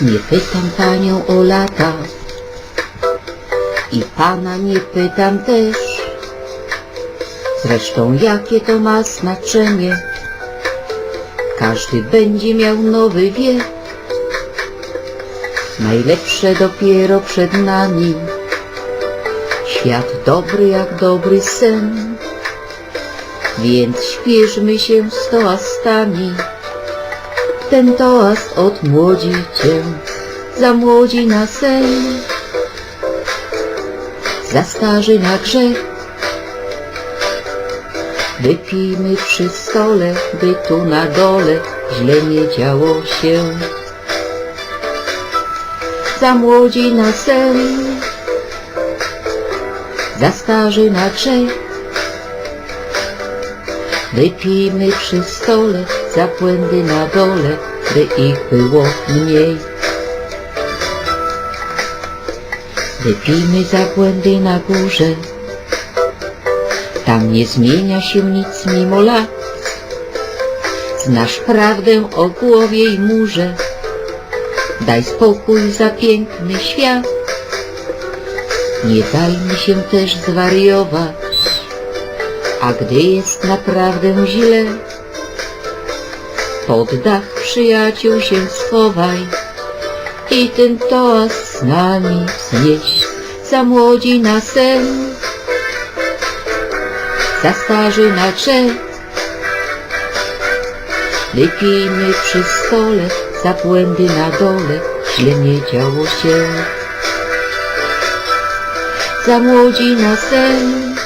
Nie pytam panią o lata i pana nie pytam też. Zresztą jakie to ma znaczenie? Każdy będzie miał nowy wiek. Najlepsze dopiero przed nami. Świat dobry jak dobry sen. Więc śpieszmy się z toastami. Ten toast odmłodzi cię, zamłodzi na sen, zastarzy na grzech. Wypijmy przy stole, by tu na dole źle nie działo się. Zamłodzi na sen, zastarzy na grzech. Wypijmy przy stole za błędy na dole, by ich było mniej. Wypijmy za błędy na górze, tam nie zmienia się nic mimo lat. Znasz prawdę o głowie i murze, daj spokój za piękny świat. Nie dajmy się też zwariować, a gdy jest naprawdę źle, pod dach przyjaciół się schowaj i ten toast z nami znieś. Za młodzi na sen, za starzy na grzech. Wypijmy przy stole, za błędy na dole, źle nie działo się. Za młodzi na sen,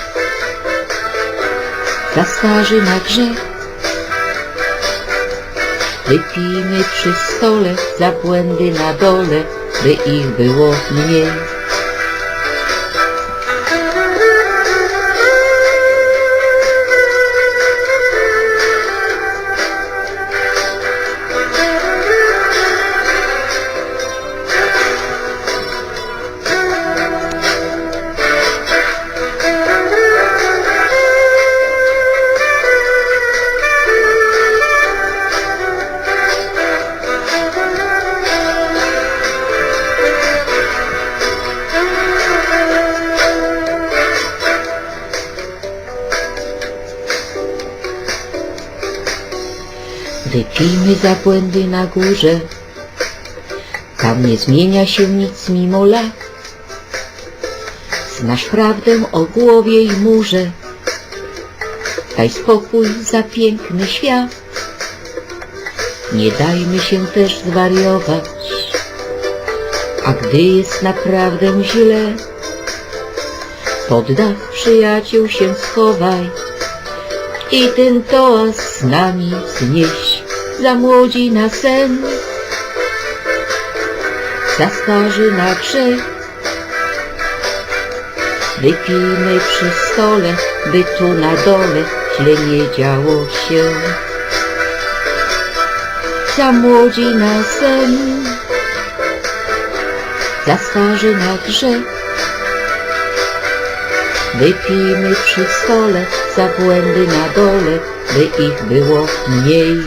za starzy na grzech. Wypijmy przy stole za błędy na dole, by ich było mniej. Wypijmy za błędy na górze, tam nie zmienia się nic mimo lat. Znasz prawdę o głowie i murze, daj spokój za piękny świat. Nie dajmy się też zwariować, a gdy jest naprawdę źle, pod dach przyjaciół się schowaj i ten toast z nami znieś. Za młodzi na sen, za starzy na grzech. Wypijmy przy stole, by tu na dole źle nie działo się. Za młodzi na sen, za starzy na grzech. Wypijmy przy stole za błędy na dole, by ich było mniej.